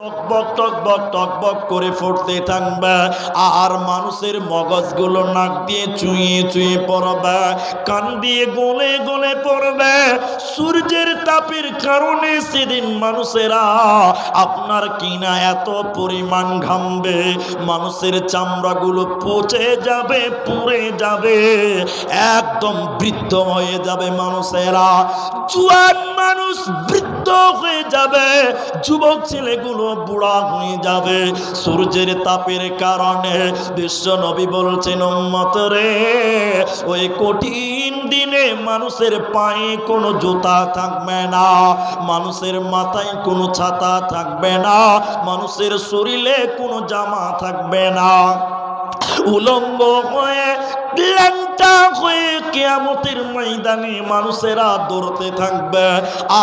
টকবক টকবক টকবক করে ফুটতে থাকবে। আর মানুষের মগজগুলো নাক দিয়ে চুইয়ে চুইয়ে পড়বে, কান দিয়ে গলে গলে পড়বে। সূর্যের তাপের কারণে সেদিন মানুষেরা আপনার কিনা এত পরিমাণ ঘামবে, মানুষের চামড়াগুলো পচে যাবে, পুড়ে যাবে, একদম বৃদ্ধ হয়ে যাবে মানুষেরা। জুয়ান মানুষ বৃদ্ধ হয়ে যাবে, যুবক ছেলেগুলো বুড়া হয়ে যাবে। সূর্যের তাপের কারণে বিশ্ব নবী বলছেন, উম্মত রে, ওই কঠিন দিনে মানুষের পায়ে কোনো জুতা থাকবে না, মানুষের মাথায় কোনো ছাতা থাকবে না, মানুষের শরীরে কোনো জামা থাকবে না। উলঙ্গ হয়ে ল্যাংটা হয়ে কেয়ামতের ময়দানে মানুষেরা দৌড়তে থাকবে।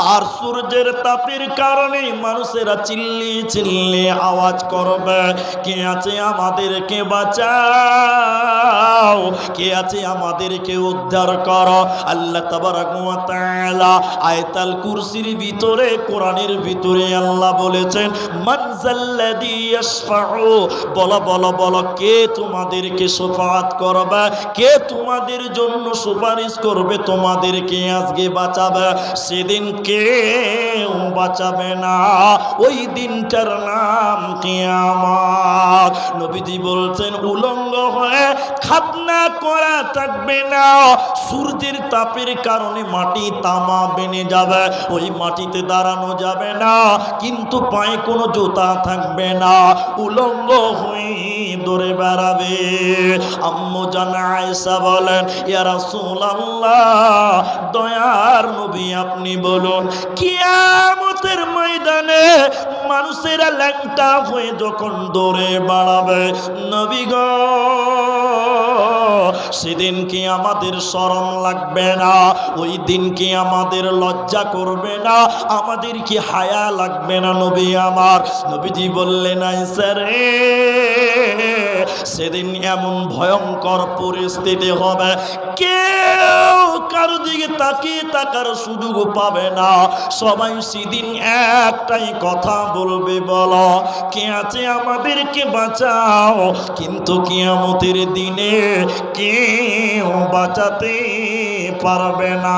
আর সূর্যের তাপের কারণে মানুষেরা চিল্লি চিল্লি আওয়াজ করবে। কে আছে আমাদেরকে বাঁচাও? কে আছে আমাদেরকে উদ্ধার করো? আল্লাহ তাবারাক ওয়া তাআলা আয়াতাল কুরসির ভিতরে, কোরআনের ভিতরে আল্লাহ বলেছেন মানজাল্লাযী ইয়াশফাউ? বলো বলো বলো, কে তোমাদেরকে শফাআত করবে? কে তোমাদের জন্য সুপারিশ করবে, তোমাদেরকে আজকে বাঁচাবে, সেদিন কেউ বাঁচাবে না। ওই দিনটার নাম কিয়ামত। নবীজি বলছেন, উলঙ্গ হয়ে খাতনা করা থাকবে না। সূর্যের তাপের কারণে মাটি তামা বেনে যাবে, ওই মাটিতে দাঁড়ানো যাবে না, কিন্তু পায়ে কোনো জুতা থাকবে না। উলঙ্গ হয়ে দৌড়ে বেড়াবে। আম্মু জানা আয়েশা বলেন, ইয়া রাসূলুল্লাহ, দয়ার নবী আপনি বলুন, কিয়ামতের ময়দানে মানুষেরা ল্যাংটা হয়ে যখন দৌড়ে বাড়াবে, নবী গো, সেদিন কি আমাদের শরম লাগবে না? ওই দিন কি আমাদের লজ্জা করবে না? আমাদের কি হায়া লাগবে না, নবী আমার? নবীজি বললেন আইসারে সেদিন এমন ভয়ঙ্কর পরিস্থিতি হবে। কেউ কারও দিকে তাকিয়ে তাকার সুযোগ পাবে না। সবাই সেদিন একটাই কথা বলবে, বলো, কে আছে আমাদেরকে বাঁচাও? কিন্তু কিয়ামতের দিনে কেউ বাঁচাতে পারবে না।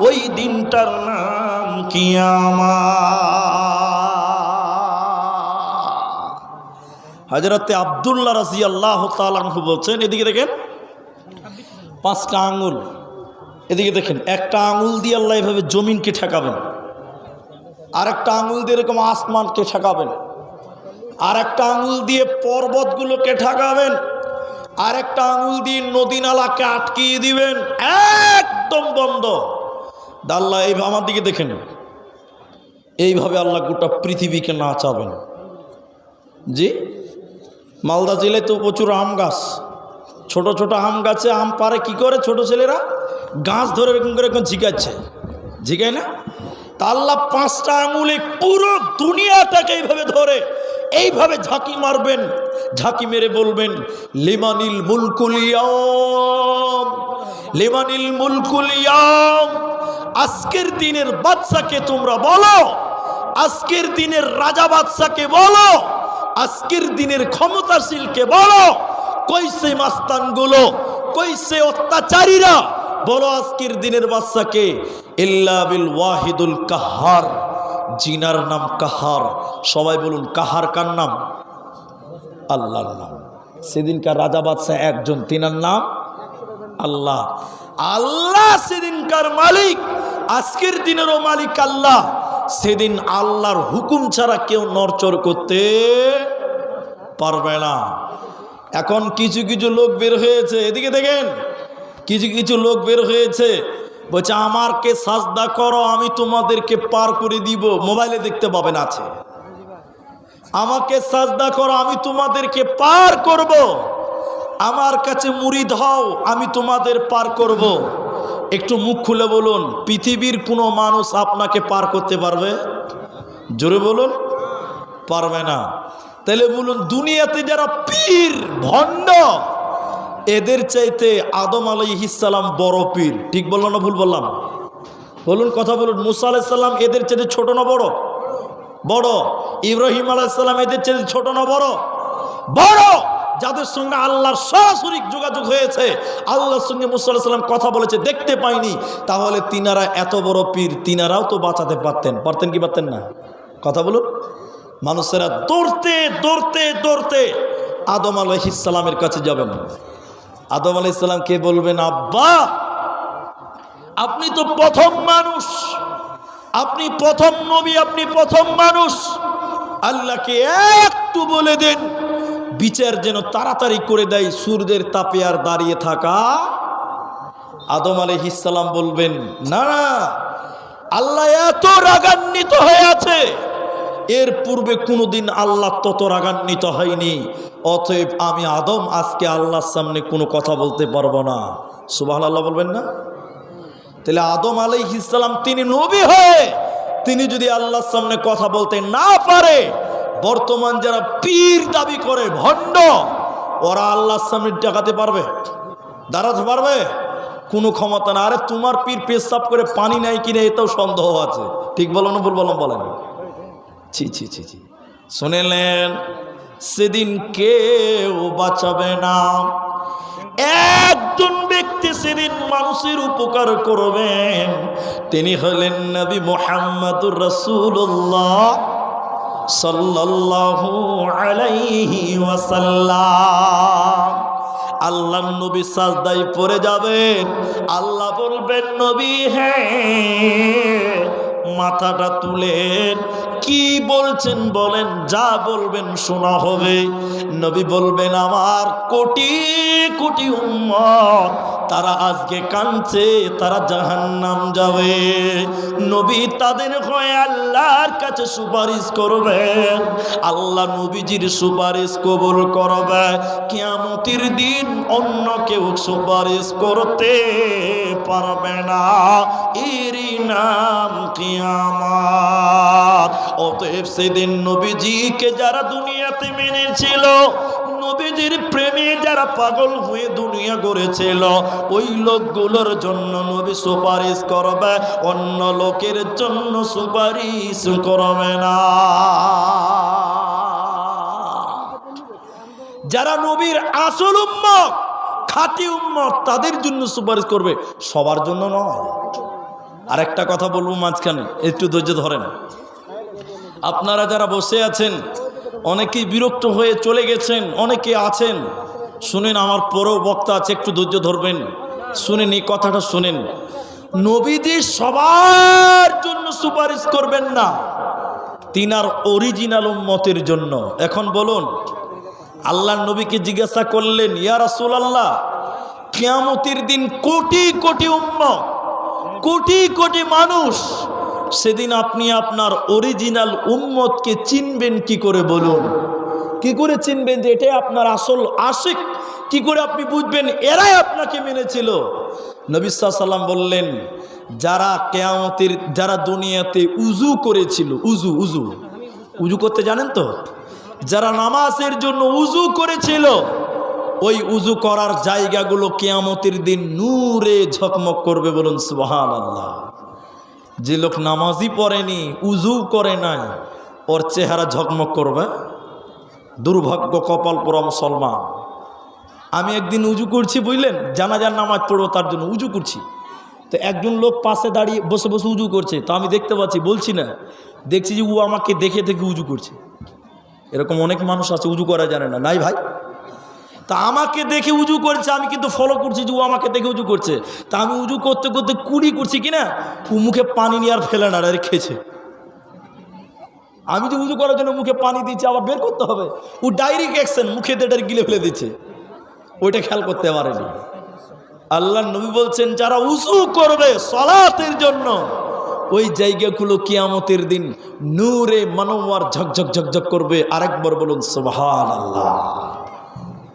ওই দিনটার নাম কিয়ামা হজরতে আবদুল্লাহ রাজি আল্লাহ তালু বলছেন, এদিকে দেখেন, পাঁচটা আঙুল, এদিকে দেখেন, একটা আঙুল দিয়ে আল্লাহ এভাবে জমিনকে ঠেকাবেন আর একটা আঙুল দিয়ে এরকম আসমানকে ঠেকাবেন আর একটা আঙুল দিয়ে পর্বতগুলোকে ঠেকাবেন আর একটা আঙুল দিয়ে নদী নালাকে আটকিয়ে দিবেন, একদম বন্ধ। আল্লাহ এই আমার দিকে দেখেন, এইভাবে আল্লাহ গোটা পৃথিবীকে নাচাবেন। জি? মালদা জেলায় তো প্রচুর আম গাছ। ছোট ছোট আম গাছে আম পারে, কি করে ছোট ছেলেরা? গাছ ধরে এরকম করে এরকম ঝিকাচ্ছে। ঝিকায় না? তা আল্লাহ পাঁচটা আঙুলে পুরো দুনিয়াটাকে এইভাবে ধরে, এইভাবে ঝাঁকি মারবেন, ঝাঁকি মেরে বলবেন, লিমানিল মুলকুলিয়াম লিমানিল মুলকুলিয়াম আজকের দিনের বাচ্চাকে তোমরা বলো, আজকের দিনের রাজা বাদশাকে বলো। আজকের দিনের ক্ষমতাশীলকে বলো? কইসে মাস্তানগুলো? কইসে অত্যাচারীরা? বলো আজকের দিনের বাচ্চাকে বিল ওয়াহিদুল কাহার। জিনার নাম কাহার। সবাই বলুন, কাহার কার নাম? আল্লাহর নাম। সেদিনকার রাজা বাদশাহ একজন, তিনার নাম আল্লাহ। আল্লাহ সেদিনকার মালিক। আজকের দিনেরও মালিক আল্লাহ। সেদিন আল্লাহর হুকুম ছাড়া কেউ নরচর করতে পারবে না এখন কিছু কিছু লোক বের হয়েছে, এদিকে দেখেন, কিছু কিছু লোক বের হয়েছে, বলছে, আমারকে সাজদা করো, আমি তোমাদেরকে পার করে দিব মোবাইলে দেখতে পাবেন আছে আমাকে সাজদা করো, আমি তোমাদেরকে পার করব। আমার কাছে মুড়ি হও আমি তোমাদের পার করব। একটু মুখ খুলে বলুন, পৃথিবীর কোনো মানুষ আপনাকে পার করতে পারবে? জোরে বলুন, পারবে না। তাহলে বলুন, দুনিয়াতে যারা পীর ভণ্ড এদের চাইতে আদম আলাইহিসাল্লাম বড় পীর। ঠিক বললাম না ভুল বললাম? বলুন কথা বলুন, মুসা আলাইসাল্লাম এদের চাইতে ছোট না বড়? বড়। ইব্রাহিম আলাইসাল্লাম এদের চাইতে ছোট না বড়? বড়! যাদের সঙ্গে আল্লাহর সরাসরি যোগাযোগ হয়েছে, আল্লাহর সঙ্গে মুসাল্লাম কথা বলেছে, দেখতে পাইনি, তাহলে তিনারা এত বড় পীর, তিনারাও তো বাঁচাতে পারতেন। পারতেন কি পারতেন না? কথা বলুন। মানুষেরা দৌড়তে দৌড়তে দৌড়তে আদম আলহিসাল্লামের কাছে যাবেন। আদম আলাইসাল্লামকে বলবেন? আব্বা, আপনি তো প্রথম মানুষ। আপনি প্রথম নবী, আপনি প্রথম মানুষ। আল্লাহকে একটু বলে দেন। বিচার যেন তাড়াতাড়ি করে দেয় সূর্যের তাপে আর দাঁড়িয়ে থাকা। আদম আলহিসাল্লাম বলবেন, না না, আল্লাহ এত রাগান্বিত হয়ে আছে। এর পূর্বে কোনোদিন আল্লাহ তত রাগান্বিত হয়নি। অতএব আমি আদম, আজকে আল্লাহর সামনে কোনো কথা বলতে পারব না। সুবাহ আল্লাহ বলবেন না? তাহলে আদম আলাই ইসলাম তিনি নবী হয়ে, তিনি যদি আল্লাহর সামনে কথা বলতে না পারে বর্তমান যারা পীর দাবি করে, ভণ্ড, ওরা আল্লাহর সামনে ডাকাতে পারবে, দাঁড়াতে পারবে? কোনো ক্ষমতা না। আরে তোমার পীর পেশাব করে পানি নাই কিনা, এটাও সন্দেহ আছে। ঠিক বলো না ভুল বললাম বলেন। ছি ছি ছি ছি। শুনেলেন, সেদিন কেউ বাঁচাবে না। একজন ব্যক্তি সেদিন মানুষের উপকার করবেন। তিনি হলেন নবী মোহাম্মদুর রসুল্লাহ আলাইহি আল্লাহ নবী সাজদাই পড়ে যাবেন। আল্লাহ বলবেন নবী হ্যাঁ। মাথাটা তুলেন। কি বলছেন, বলেন, যা বলবেন শোনা হবে। নবী বলবেন, আমার কোটি কোটি উম্মত, তারা আজকে কাঁদছে, তারা জাহান্নাম যাবে। নবী তাদের হয়ে আল্লাহর কাছে সুপারিশ করবেন আল্লাহ নবীজির সুপারিশ কবুল করবে। কিয়ামতির দিন অন্য কেউ সুপারিশ করতে পারবে না। এরই নাম কিয়ামত। অতএব সেদিন নবীজিকে যারা দুনিয়াতে মেনেছিল, নবীজির প্রেমে যারা পাগল হয়ে দুনিয়া গড়েছিল, ওই লোকগুলোর জন্য নবী সুপারিশ করবে, অন্য লোকের জন্য সুপারিশ করবে না। যারা নবীর আসল উম্মত, খাঁটি উম্মত, তাদের জন্য সুপারিশ করবে, সবার জন্য নয়। আর একটা কথা বলব মাঝখানে, একটু ধৈর্য ধরেন। আপনারা যারা বসে আছেন, অনেকেই বিরক্ত হয়ে চলে গেছেন, অনেকে আছেন। শুনেন, আমার পরেও বক্তা আছে, একটু ধৈর্য ধরবেন। শুনেন, এই কথাটা শুনেন। নবীজি সবার জন্য সুপারিশ করবেন না। তিনার অরিজিনাল উম্মতের জন্য। এখন বলুন আল্লাহ নবীকে জিজ্ঞাসা করলেন, ইয়া রাসূল আল্লাহ কিয়ামতের দিন কোটি কোটি উম্মত, কোটি কোটি মানুষ সেদিন আপনি আপনার অরিজিনাল উম্মতকে চিনবেন কি করে বলুন? কি করে চিনবেন যে এটাই আপনার আসল আশিক? কি করে আপনি বুঝবেন? এরাই আপনাকে মেনেছিল। নবী সাল্লাম বললেন, যারা কেয়ামতের, যারা দুনিয়াতে উজু করেছিল উজু উজু উজু করতে জানেন তো? যারা নামাজের জন্য উজু করেছিল, ওই উজু করার জায়গাগুলো কেয়ামতের দিন নূরে ঝকমক করবে বলুন সুবহান আল্লাহ যে লোক নামাজই পড়েনি, উজু করে নাই, ওর চেহারা ঝকমক করবে। দুর্ভাগ্য কপাল পোড়া মুসলমান। আমি একদিন উজু করছি, বুঝলেন? জানাজার নামাজ পড়ব, তার জন্য উজু করছি। তো একজন লোক পাশে দাঁড়িয়ে বসে বসে উজু করছে। তো আমি দেখতে পাচ্ছি, বলছি না, দেখছি যে ও আমাকে দেখে দেখে উজু করছে। এরকম অনেক মানুষ আছে, উজু করা জানে না। নাই ভাই? তা আমাকে দেখে উজু করছে, আমি কিন্তু ফলো করছি যে ও আমাকে দেখে উজু করছে। তা আমি উজু করতে করতে কুড়ি করছি কিনা, ও মুখে পানি নিয়ে আর ফেলে না, আর খেয়েছে। আমি যে উজু করার জন্য মুখে পানি দিচ্ছি, আবার বের করতে হবে। ও ডাইরেক্ট অ্যাকশন মুখে দেটার গিলে ফেলে দিচ্ছে। ওইটা খেয়াল করতে পারেনি। আল্লাহ নবী বলছেন, যারা উজু করবে সলাতের জন্য, ওই জায়গাগুলো কিয়ামতের দিন নূরে মানওয়ার ঝকঝক ঝকঝক করবে। আরেকবার বলুন সুবহান আল্লাহ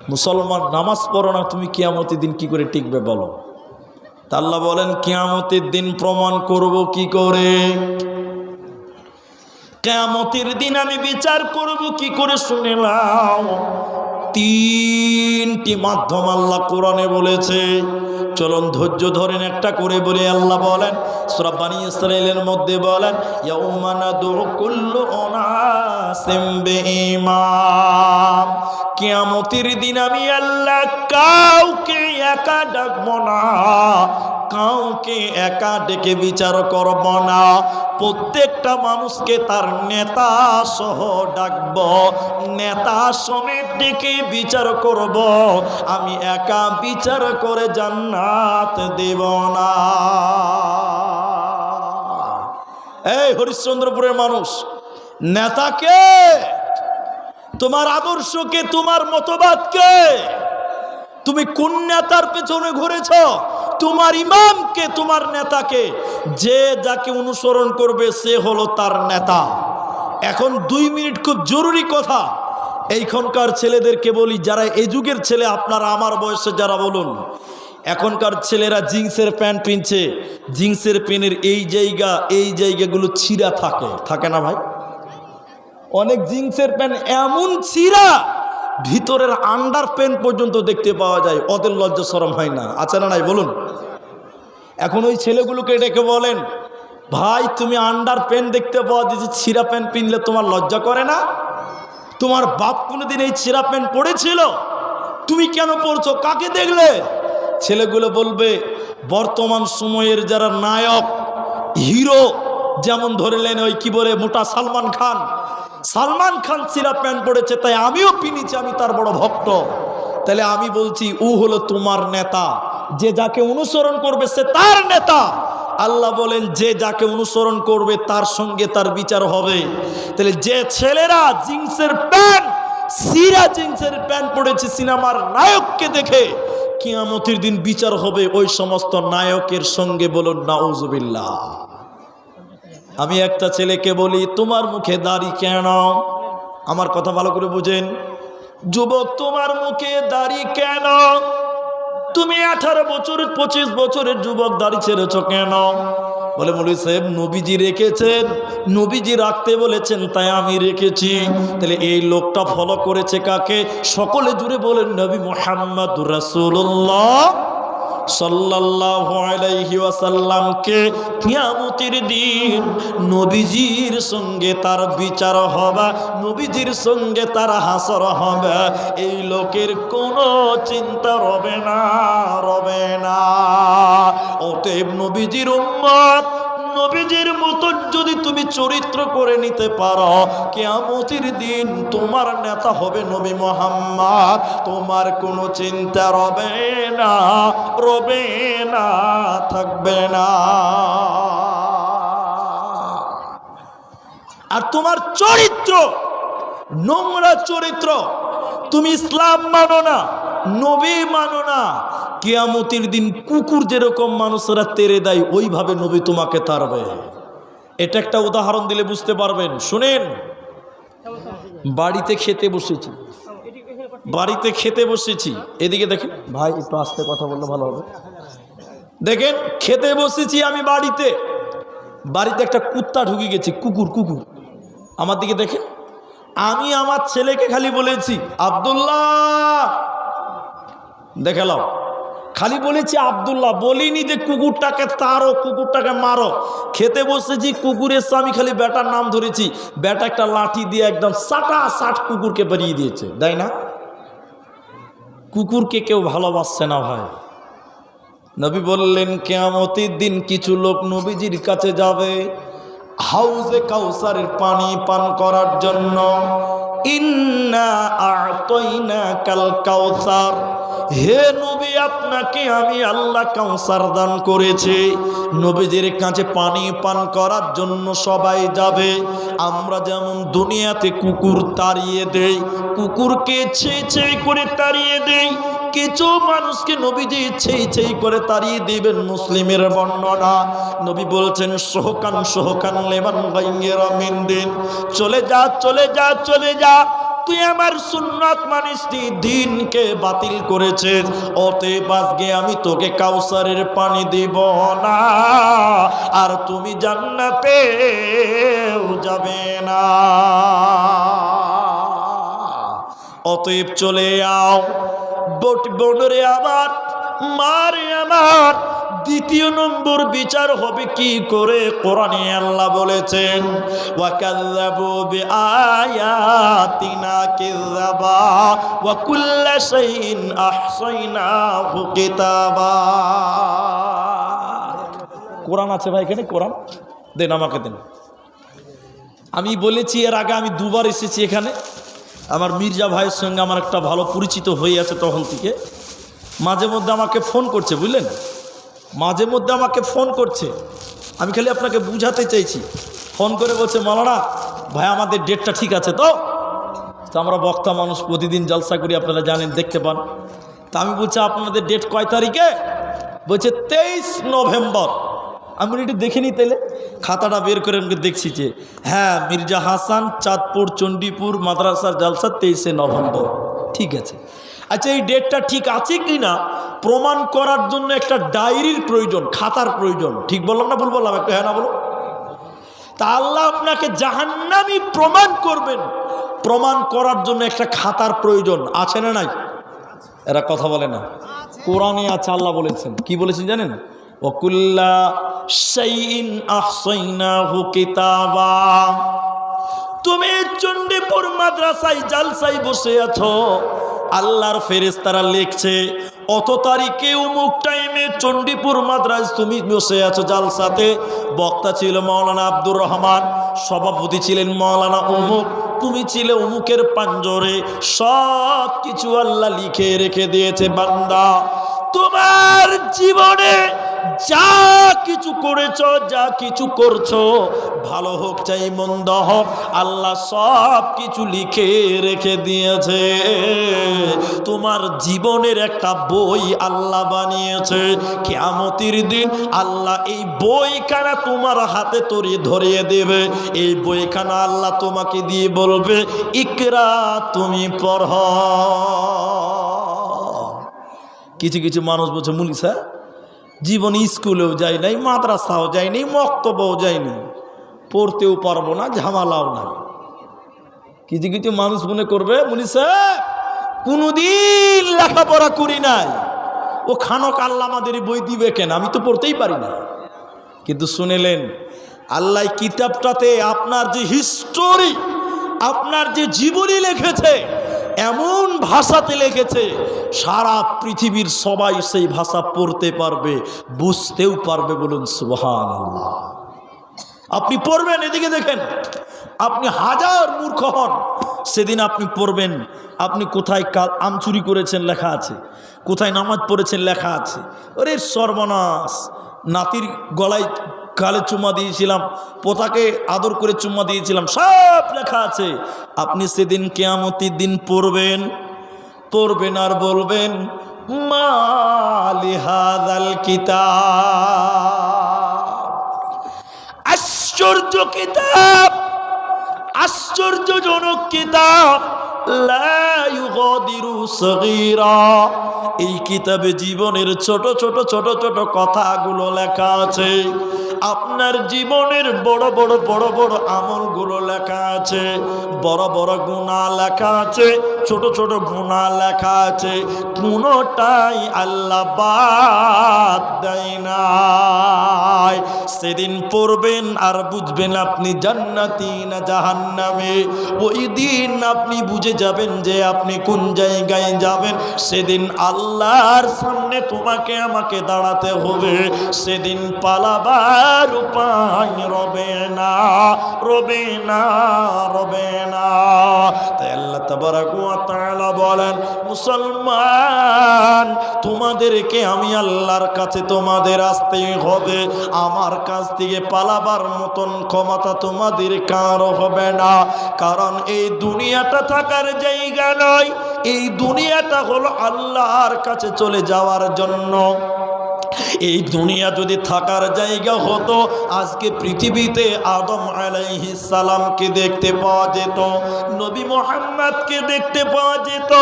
মুসলমান নামাজ পড়ো না, তুমি কিয়ামতের দিন কি করে টিকবে বলো? তা আল্লাহ বলেন, কিয়ামতের দিন প্রমাণ করব কি করে? কেয়ামতের দিন আমি বিচার করব কি করে শুনে নাও। তিনটি মাধ্যম আল্লাহ কোরআনে বলেছে। চলুন ধৈর্য ধরেন একটা করে বলে, আল্লাহ বলেন, সূরা বানী ইসরাইলের মধ্যে বলেন, ইয়াউমা নাদউ কুল্লু উনাসিম বিইমাম কিয়ামতের দিন আমি আল্লাহ কাউকে একা ডাকবো না, কাউকে একা ডেকে বিচার করব না। প্রত্যেকটা মানুষকে তার নেতা সহ ডাকব, নেতা সমেত ডেকে বিচার করব। আমি একা বিচার করে জান্নাত দেব না। এই হরিশ্চন্দ্রপুরের মানুষ নেতাকে? তোমার আদর্শকে, তোমার মতবাদকে? তুমি কোন নেতার পেছনে ঘুরেছ? তোমার ইমামকে, তোমার নেতাকে? যে যাকে অনুসরণ করবে, সে হলো তার নেতা। এখন দুই মিনিট খুব জরুরি কথা। এইখানকার ছেলেদেরকে বলি, যারা এই যুগের ছেলে, আপনারা আমার বয়সে যারা বলুন, এখনকার ছেলেরা জিন্সের প্যান্ট পিনছে। জিন্সের প্যান্টের এই জায়গা, এই জায়গাগুলো ছিঁড়া থাকে। থাকে না ভাই? অনেক জিন্সের প্যান্ট, এমন ছিঁড়া ভিতরের আন্ডার প্যান্ট পর্যন্ত দেখতে পাওয়া যায়, ওদের লজ্জা সরম হয় না। আছে না নাই? বলুন। এখন ওই ছেলেগুলোকে ডেকে বলেন, ভাই, তুমি আন্ডার প্যান্ট দেখতে পাওয়া যাচ্ছে ছিঁড়া প্যান্ট পিনলে তোমার লজ্জা করে না? তোমার বাপ কোনোদিন এই ছিঁড়া প্যান্ট পড়েছিল? তুমি কেন পড়ছো? কাকে দেখলে? ছেলেগুলো বলবে, বর্তমান সময়ের যারা নায়ক, হিরো, যেমন ধরে ধরলেন ওই কি বলে মোটা সালমান খান সালমান খান সিরা প্যান্ট পড়েছে তাই আমিও পিনিছি, আমি তার বড় ভক্ত। তাহলে আমি বলছি ও হলো তোমার নেতা। যে যাকে অনুসরণ করবে, সে তার নেতা। আল্লাহ বলেন, যে যাকে অনুসরণ করবে, তার সঙ্গে তার বিচার হবে। তাহলে যে ছেলেরা জিন্সের প্যান্ট, সিরা জিন্সের প্যান্ট পড়েছে সিনেমার নায়ককে দেখে, কিয়ামতির দিন বিচার হবে ওই সমস্ত নায়কের সঙ্গে বলুন, নাউজুবিল্লাহ। আমি একটা ছেলেকে বলি, তোমার মুখে দাড়ি কেন? আমার কথা ভালো করে বুঝেন। যুবক, তোমার মুখে দাড়ি কেন? তুমি আঠারো বছর, পঁচিশ বছরের যুবক, দাড়ি ছেড়েছ কেন? বলে মৌলী সাহেব, নবীজি রেখেছেন। নবীজি রাখতে বলেছেন, তাই আমি রেখেছি। তাহলে এই লোকটা ফলো করেছে কাকে? সকলে জুড়ে বলেন, নবী মোহাম্মদ রাসূলুল্লাহ। সাল্লাল্লাহু আলাইহি ওয়াসাল্লামকে কিয়ামতের দিন নবীজির সঙ্গে তার বিচার হবে, নবীজির সঙ্গে তার হাসর হবে। এই লোকের কোনো চিন্তা রবে না রবে না। অতএব নবীজির উম্মত, নবীজির মতো চরিত্র করে নিতে পারো। কেয়ামতির দিন তোমার নেতা হবে নবী মোহাম্মদ। তোমার কোনো চিন্তা রবে না রবে না, থাকবে না। আর তোমার চরিত্র, নোংরা চরিত্র, তুমি ইসলাম মানো না, নবী মানো না। কেয়ামতির দিন কুকুর যেরকম মানুষরা তেরে দেয়, ওইভাবে নবী তোমাকে তারবে এটা একটা উদাহরণ দিলে বুঝতে পারবেন। শুনেন। বাড়িতে খেতে বসেছি। বাড়িতে খেতে বসেছি। এদিকে দেখেন। ভাই একটু আসতে কথা বললে ভালো হবে। দেখেন খেতে বসেছি আমি বাড়িতে। বাড়িতে একটা কুত্তা ঢুকে গেছে কুকুর কুকুর। আমার দিকে দেখেন। আমি আমার ছেলেকে খালি বলেছি আবদুল্লাহ! দেখালাম। খালি বলেছি আবদুল্লাহ, বলিনি যে কুকুরটাকে তারো, কুকুরটাকে মারো। খেতে বসেছি, কুকুরের স্বামী খালি বেটার নাম ধরেছি। বেটা একটা লাঠি দিয়ে একদম সাটা সাট কুকুরকে বেরিয়ে দিয়েছে, তাই না? কুকুরকে কেউ ভালোবাসছে না ভাই। নবী বললেন, কেয়ামতির দিন কিছু লোক নবীজির কাছে যাবে হাউজে কাউসারের পানি পান করার জন্য। ইন্না আতইনা কাল কাউসার। হে নবী, আপনাকে আমি আল্লাহ কাউসার দান করেছি। নবীজির কাছে পানি পান করার জন্য সবাই যাবে। আমরা যেমন দুনিয়াতে কুকুর তাড়িয়ে দেই, কুকুরকে ছেই ছেই করে তাড়িয়ে দেই, কিছু মানুষকে নবীজি ছেই ছেই করে তাড়িয়ে দিবেন মুসলিমের বর্ণনা। নবী বলছেন সোহকান সোহকান দিন। চলে যা চলে যা চলে যা। তুই আমার সুন্নাত মানিসনি দিনকে বাতিল করেছে অতএব বাসগে আমি তোকে কাউসারের পানি দিব না, আর তুমি জান্নাতে যাবে না। অতএব চলে আও, বট বনরে আবার মারে আমার। দ্বিতীয় নম্বর বিচার হবে কি করে? কোরআনে আল্লাহ বলেছেন কোরআন আছে ভাই এখানে? কোরআন? দেন আমাকে দেন। আমি বলেছি এর আগে আমি দুবার এসেছি এখানে। আমার মির্জা ভাইয়ের সঙ্গে আমার একটা ভালো পরিচিত হয়ে আছে তখন থেকে। মাঝে মধ্যে আমাকে ফোন করছে বুঝলেন? মাঝে মধ্যে আমাকে ফোন করছে। আমি খালি আপনাকে বুঝাতে চাইছি। ফোন করে বলছে মালানা ভাই আমাদের ডেটটা ঠিক আছে তো? তো আমরা বক্তা মানুষ প্রতিদিন জলসা করি আপনারা জানেন দেখতে পান। তা আমি বলছি আপনাদের ডেট কয় তারিখে? বলছে তেইশ নভেম্বর। আমি বলি, একটু দেখে নিই তাহলে খাতাটা বের করে আমাকে দেখছি যে হ্যাঁ মির্জা হাসান চাঁদপুর চণ্ডীপুর মাদ্রাসার জালসা তেইশে নভেম্বর। ঠিক আছে। আচ্ছা এই ডেটটা ঠিক আছে কি না প্রমাণ করার জন্য একটা ডায়েরির প্রয়োজন, খাতার প্রয়োজন। ঠিক বললাম না ভুল বললাম? একটা হ্যাঁ না বলো তা আল্লাহ আপনাকে জাহান্নামি প্রমাণ করবেন। প্রমাণ করার জন্য একটা খাতার প্রয়োজন। আছে না নাই? এরা কথা বলে না। কোরআনে আছে, আল্লাহ বলেছেন। কি বলেছেন জানেন? ওকুল্লা শাইইন আহসাইনাহু কিতাবা। তুমি চণ্ডীপুর মাদ্রাসায় জালসায় বসে আছো। আল্লাহর ফেরেশতারা লিখছে, অত তারিখে অমুক টাইমে চণ্ডীপুর মাদ্রাস তুমি বসে আছো জালসাতে। বক্তা ছিল মৌলানা আব্দুর রহমান, সভাপতি ছিলেন মৌলানা অমুক, তুমি ছিলে অমুকের পাঞ্জরে। সব কিছু আল্লাহ লিখে রেখে দিয়েছে বান্দা। তোমার জীবনে যা কিছু করেছ, যা কিছু করছ, ভালো হোক চাই মন্দ হোক, আল্লাহ সব কিছু লিখে রেখে দিয়েছে। তোমার জীবনের একটা বই আল্লাহ বানিয়েছে। কেয়ামতির দিন আল্লাহ এই বইখানা তোমার হাতে তরি ধরিয়ে দেবে। এই বইখানা আল্লাহ তোমাকে দিয়ে বলবে, ইকরা, তুমি পড়। কিছু কিছু মানুষ বলছে মুলিসা জীবন স্কুলেও যাই নাই, মাদ্রাসাও যাই নাই, মক্তবও যায়নি পড়তেও পারব না, ঝামালাও নাই। কিছু কিছু মানুষ মনে করবে মুনিসা কোনোদিন লেখাপড়া করি নাই। ও খানক আল্লাহ আমাদের বই দিবে কেন? আমি তো পড়তেই পারি না। কিন্তু শুনেলেন, আল্লাহ কিতাবটাতে আপনার যে হিস্টোরি আপনার যে জীবনী লিখেছে এমন ভাষাতে লিখেছে, সারা পৃথিবীর সবাই সেই ভাষা পড়তে পারবে, বুঝতেও পারবে বলুন সুবহান আপনি পড়বেন, এদিকে দেখেন, আপনি হাজার মূর্খ হন, সেদিন আপনি পড়বেন, আপনি কোথায় কাল আমচুরি করেছেন লেখা আছে, কোথায় নামাজ পড়েছেন লেখা আছে, ওরে সর্বনাশ, নাতির গলায় গালে চুম্মা দিয়েছিলাম, পোতাকে আদর করে চুম্মা দিয়েছিলাম, সব লেখা আছে। আপনি সেদিন কেয়ামতির দিন পড়বেন পড়বেন আর বলবেন মালিহাদাল কিতাব। আশ্চর্য কিতাব, আশ্চর্যজনক কিতাব। এই কিতাবে জীবনের ছোট ছোট ছোট ছোট কথাগুলো লেখা আছে। আপনার জীবনের বড় বড় বড় বড় আমলগুলো লেখা আছে। বড় বড় গুণা লেখা আছে। ছোট ছোট গুণা লেখা আছে। কোনোটাই আল্লাহ দেয় নাই। সেদিন পড়বেন আর বুঝবেন আপনি জান্নাতি না জাহান্নামে। ওই দিন আপনি বুঝে যাবেন যে আপনি কোন জায়গায় যাবেন, সেদিন আল্লাহর সামনে তোমাকে আমাকে দাঁড়াতে হবে। সেদিন পালাবার উপায় রবে না রবে না রবে না। বলেন, মুসলমান, তোমাদেরকে আমি আল্লাহর কাছে তোমাদের আসতেই হবে। আমার কাছ থেকে পালাবার মতন ক্ষমতা তোমাদের কারও হবে না। কারণ এই দুনিয়াটা থাকার জায়গা নয় এই দুনিয়াটা হলো আল্লাহর কাছে চলে যাওয়ার জন্য। এই দুনিয়া যদি থাকার জায়গা হতো আজকে পৃথিবীতে আদম আলাইহিস সালামকে দেখতে পাওয়া যেত নবী মোহাম্মদকে দেখতে পাওয়া যেত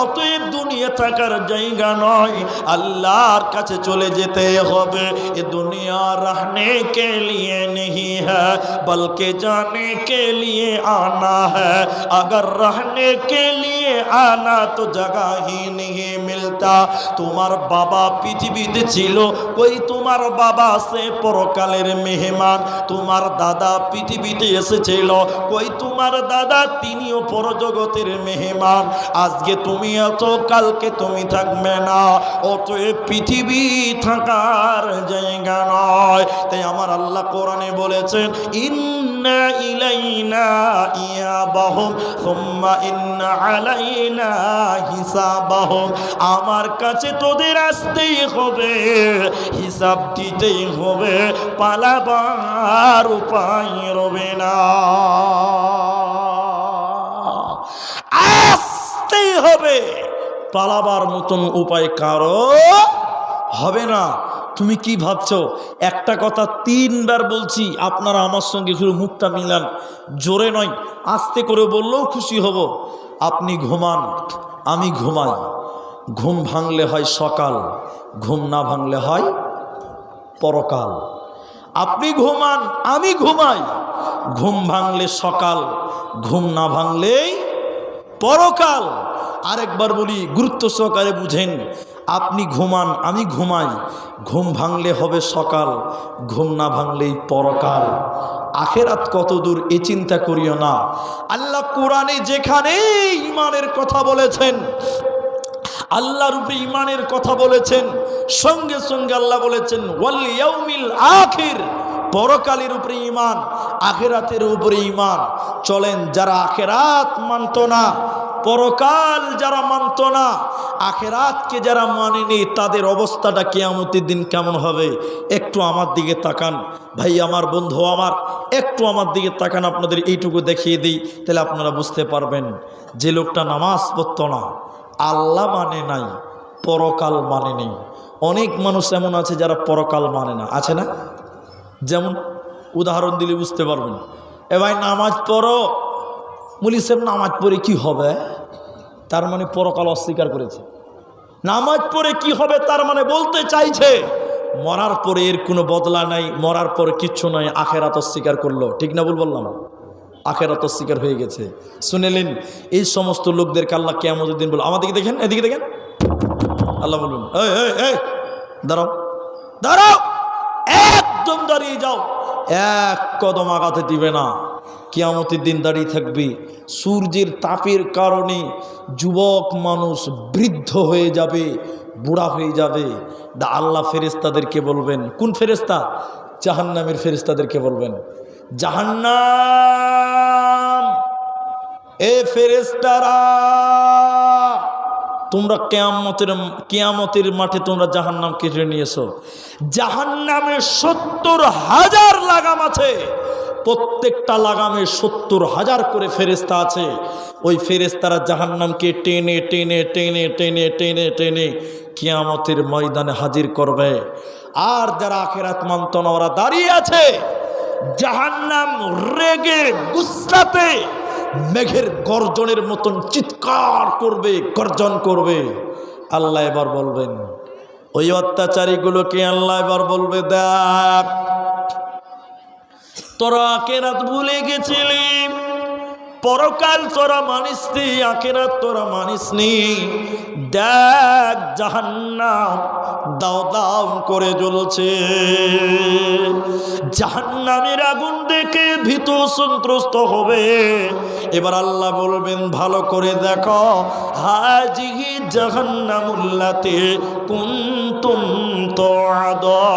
অতএব দুনিয়া থাকার জায়গা নয় আল্লাহর কাছে চলে যেতে হবে এ দুনিয়া रहने के लिए नहीं है बल्कि जाने के लिए आना है अगर रहने के लिए आना तो जगह ही नहीं मिलता তোমার বাবা পৃথিবীতে ছিল ওই তোমার বাবা সে পরকালের মেহমান? তোমার দাদা পৃথিবীতে এসেছিল। কই তোমার দাদা? তিনিও পরজগতের মেহমান। আজকে তুমি আছো, কালকে তুমি থাকবে না। অতএব পৃথিবী থাকার জায়গা নয়। তাই আমার আল্লাহ কোরআনে বলেছেন, ইন্না ইলাইনা ইয়াবাহুম, সুম্মা ইন্না আলাইনা হিসাবাহুম। আমার কাছে তোদের আসতেই হবে। হিসাব দিতেই হবে, পালাবার উপায় রবে না। আসতেই হবে, পালাবার মতন উপায় কারও হবে না। তুমি কি ভাবছ? একটা কথা তিনবার বলছি, আপনারা আমার সঙ্গে শুধু মুখটা মিলান, জোরে নয়, আস্তে করে বললেও খুশি হব। আপনি ঘুমান, আমি ঘুমাই। ঘুম ভাঙলে হয় সকাল, ঘুম না ভাঙলে হয় পরকাল। আপনি ঘুমান, আমি ঘুমাই। ঘুম ভাঙলে সকাল, ঘুম না ভাঙলেই পরকাল। আরেকবার বলি, গুরুত্ব সহকারে বুঝেন, আপনি ঘুমান, আমি ঘুমাই। ঘুম ভাঙলে হবে সকাল, ঘুম না ভাঙলেই পরকাল। আখেরাত কত দূর, এ চিন্তা করিও না। আল্লাহ কোরআনে যেখানে ইমানের কথা বলেছেন আল্লাহর উপরে ইমানের কথা বলেছেন, সঙ্গে সঙ্গে আল্লাহ বলেছেন, ওয়াল ইয়াউমিল আখির পরকালের উপরে ইমান আখেরাতের উপরে ইমান চলেন, যারা আখেরাত মানত না, পরকাল যারা মানত না, আখেরাতকে যারা মানেনি, তাদের অবস্থাটা কেয়ামতের দিন কেমন হবে? একটু আমার দিকে তাকান। ভাই, আমার বন্ধু আমার, একটু আমার দিকে তাকান, আপনাদের এইটুকু দেখিয়ে দিই, তাহলে আপনারা বুঝতে পারবেন, যে লোকটা নামাজ পড়তো না আল্লাহ মানে নাই, পরকাল মানে নেই। অনেক মানুষ এমন আছে যারা পরকাল মানে না। আছে না? যেমন উদাহরণ দিলে বুঝতে পারবেন। এ ভাই নামাজ পড়ো। বলি সাহেব নামাজ পড়ে কি হবে? তার মানে পরকাল অস্বীকার করেছে। নামাজ পড়ে কি হবে তার মানে বলতে চাইছে, মরার পরে এর কোনো বদলা নাই, মরার পরে কিচ্ছু নাই, আখেরাত অস্বীকার করল। ঠিক না বল বললাম? আখেরাত শিকার হয়ে গেছে। শুনেলেন এই সমস্ত লোকদেরকে আল্লাহ কেমন দিন বল আমাদেরকে দেখেন, এদিকে দেখেন। আল্লাহ বলুন দাঁড়াও দাঁড়াও, একদম দাঁড়িয়ে যাও। এক কদম আগাতে দিবে না। কিয়ামতের দিন দাঁড়িয়ে থাকবি। সূর্যের তাপের কারণে যুবক মানুষ বৃদ্ধ হয়ে যাবে, বুড়া হয়ে যাবে। দা আল্লাহ ফেরেস্তাদেরকে বলবেন, কোন ফেরেস্তা জাহান্নামের ফেরেস্তাদেরকে বলবেন। জাহান্নাম। এ ফেরেস্তারা তোমরা কেয়ামতের কেয়ামতের মাঠে তোমরা জাহান্নাম কেটে নিয়েছো। জাহান্নামে সত্তর হাজার লাগাম আছে। প্রত্যেকটা লাগামে সত্তর হাজার করে ফেরেস্তা আছে। ওই ফেরেস্তারা জাহান্নামকে টেনে টেনে টেনে টেনে টেনে টেনে কিয়ামতের ময়দানে হাজির করবে। আর যারা আখেরাত মানত না ওরা দাঁড়িয়ে আছে জাহান্নাম রেগে গুসরাতে মেঘের গর্জনের মতন চিৎকার করবে, গর্জন করবে। আল্লাহ এবার বলবেন, ওই অত্যাচারীগুলোকে আল্লাহ এবার বলবে, দেখ, তোরা কেরাত ভুলে গেছিলি? পরকাল তোরা মানিস নি আকেরাত তোরা মানিস নি। দেখ, জাহান্নাম দাও দাও করে জ্বলছে। জাহান্নামের আগুন দেখে ভীত সন্ত্রস্ত হবে। এবার আল্লাহ বলবেন, ভালো করে দেখো, হাজিহি জাহান্নামুল্লাতে কুন্তুম তো